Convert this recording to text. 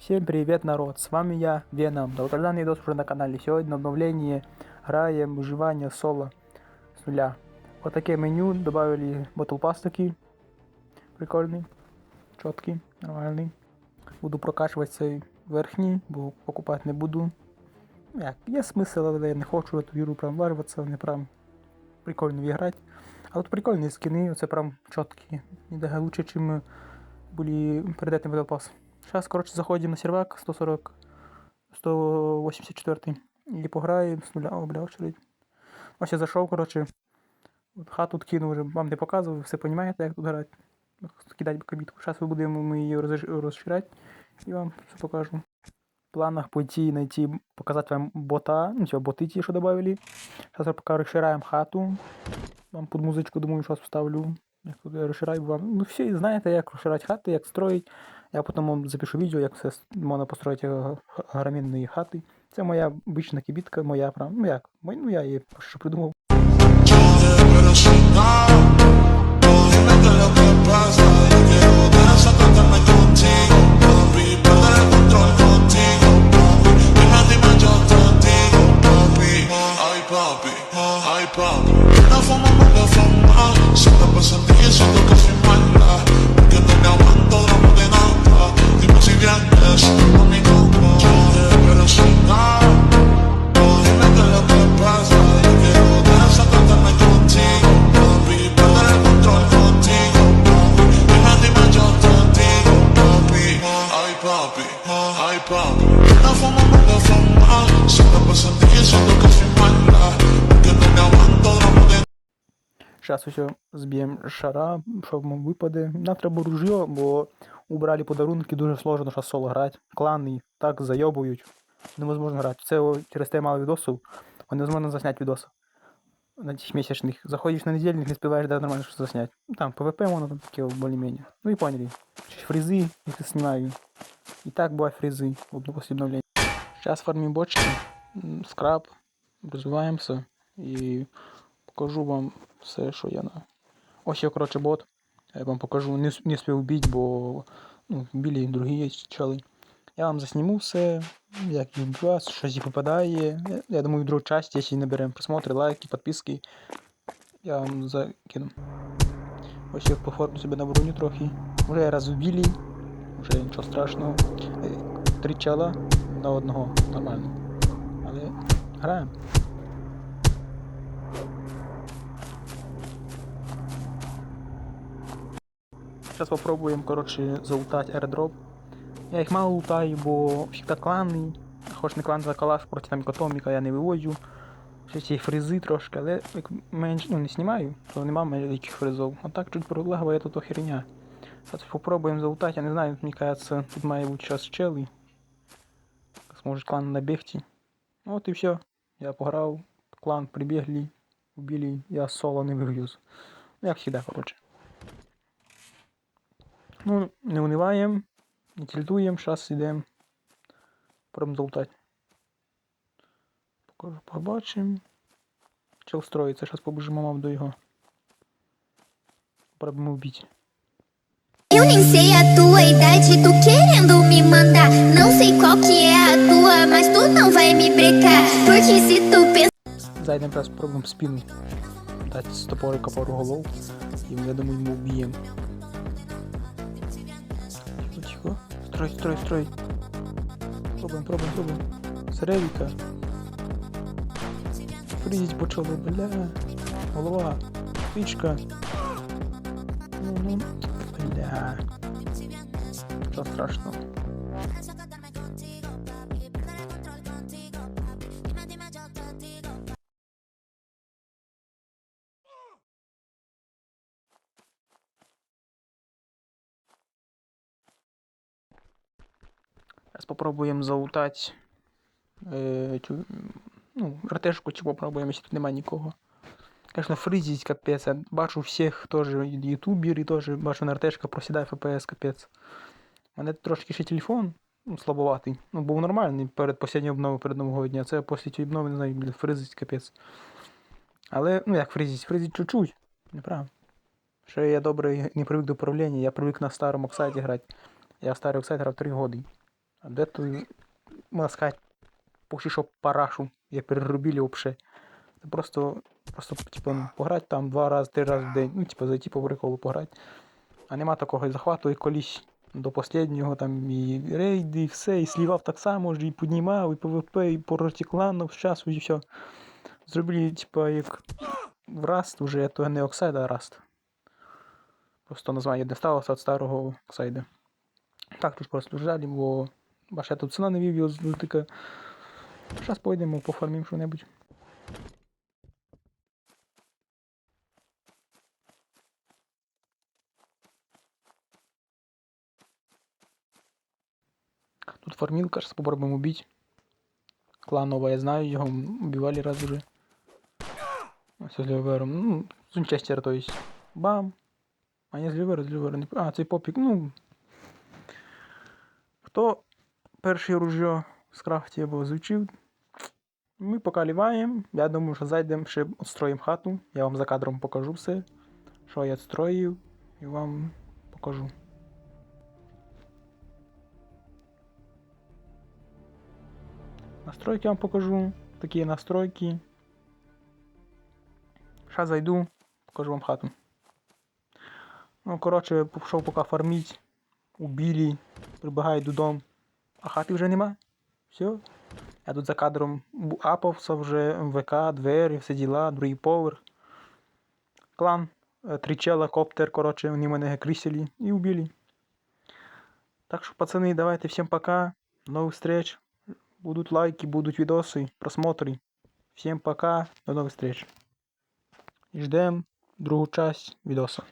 Всем привет, народ! С вами я, Веном. Долгожданный видос уже на канале. Сегодня обновление граем выживание соло с нуля. Вот такие меню добавили Battle Pass такий. Прикольний, чіткий, нормальний. Буду прокачувати цей верхній, бо покупати не буду. Як, є смисл, але я не хочу в эту ігру прям варватися, не прям прикольно грати. А тут прикольні скини, оце прям чіткі. Іде лучше, чим були перед этим Battle Pass. Сейчас, короче, заходим на сервак 140, 184 и пограємо з нуля. О, бля, очередь. Ось я зайшов, короче. От хату тут кинув вже, вам не показував, все розумієте, як тут грати. Кидати кабітку. Зараз ми будемо її роз- розширяти і вам все покажу. В планах пойти найти, показати вам бота, ну, типа боти ті, що добавили. Зараз я поки розширяємо хату. Вам під музичку, думаю, щось вставлю. Як тут я розширяю вам. Ну, всі знаєте, як розширяти хати, як строїть. Я потім запишу відео, як все можна построїти га- хати. Це моя обична кибітка, моя. Ну як? Ну я її що придумав. Pero Зараз усе зб'ємо шара, що вам випаде. Нам треба ружьо, бо убрали подарунки, дуже сложно зараз соло грати. Клани так зайобують. Невозможно грати. Це через те мало відосів. Невозможно засняти відоси. На тих місячних. Заходиш на недільник, не співаєш да, нормально щось засняти. Ну там ПВП воно там таке більш-менш. Ну і поняли. Їх я знімаю. І так бувають фрізи, одну після обновлення. Зараз фармимо бочки, скраб, розвиваємося і покажу вам все, що я на. Ось я, коротше, бот. Я вам покажу. Не, не спів вбити, бо ну, вбили другі чали. Я вам засніму все, як їх вбивати, що їх випадає. Я, я думаю, в другу часть, якщо наберемо просмотри, лайки, підписки, я вам закину. Ось я поформлю себе на броню трохи. Уже раз вбили, вже нічого страшного. Е, Три чела на одного нормально. Але граємо. Сейчас попробуем, короче, залутать airdrop. Я їх мало лутаю, бо всегда кланний. Хоч не клан за калаш проти там екотоміка я не виводжу. Ще ці фризи трошки, але як менш, ну, не знімаю, то нема великих фризов. А так чуть пролагає тут охерня. Зараз попробуємо залутати, я не знаю, мені кажется, тут має бути час чели. Зможуть клан набігти. От і все. Я пограв, клан прибігли, убили, я соло не вигрюз. Ну, як завжди, короче. Ну, не униваємо, не тільтуємо, зараз йдемо. Пробуємо. Покажу, побачимо. Чел строїться, зараз побіжимо мав до його. Пробуємо вбити. Eu nem sei a tua idade, tu querendo me mandar. Não sei qual que é a tua, mas tu não vai me brecar. Porque se tu pensar. Зайдемо зараз спробуємо спін. Дати з топорика пару голов. І я думаю, ми вб'ємо. Строй, строй, строй. Пробуємо, пробуємо, пробуємо. Серевіка. Фрізіть почали, бля. Голова. Пічка. Ну, ну. Бля. Що страшного. Зараз попробуємо залутати е, цю, ну, РТшку, чи попробуємо, якщо тут немає нікого. Конечно, фризить капець. Я бачу всіх теж ютубери, теж бачу на РТшка просідає ФПС капець. У мене трошки ще телефон ну, слабоватий. Ну, був нормальний перед останньою обновою перед Нового дня. Це після цієї обнови, не знаю, блін, фризить капець. Але, ну як фризить, фризить чуть-чуть. Неправда. Ще я добре не привик до управління, я привик на старому оксайді грати. Я старий оксайд грав 3 роки. А де той, можна сказати, почти парашу, я перерубили вообще. Це просто, просто, типу, пограти там два рази, три рази в день, ну, типу, зайти по приколу пограти. А нема такого захвату, і колись до останнього там і рейди, і все, і слівав так само ж, і піднімав, і ПВП, і по ротіклану з часу, і все. Зробили, типа, як в Rust вже, то не Oxide, а Rust. Просто названня не сталося від старого Oxide. Так, тут просто жалі, бо я тут ціна не вів його з лютика. Зараз пойдемо, пофармимо що-небудь. Тут фармилка, сейчас попробуем убить. Кланова, я знаю его, убивали раз уже. С Ливером. Ну, с то есть. Бам. А не з Лівера, з Лівера. А, цей попік, ну. Хто перший ружьо з крафті або звучив? Ми поки ліваємо. Я думаю, що зайдемо, ще відстроїмо хату. Я вам за кадром покажу все, що я відстроїв, і вам покажу. Настройки вам покажу. Такі настройки. Сейчас зайду, покажу вам хату. Ну, коротше, пішов поки фарміть. Убили, прибігаю додому А хати вже нема. Все. Я тут за кадром бу- апався вже МВК, двері, всі діла, другий поверх. Клан, е, три чела, коптер, коротше, вони мене крисили і убили. Так що, пацани, давайте всім пока. До нових встреч. Будут лайки, будут видосы, просмотры. Всем пока, до новых встреч. И ждем другую часть видоса.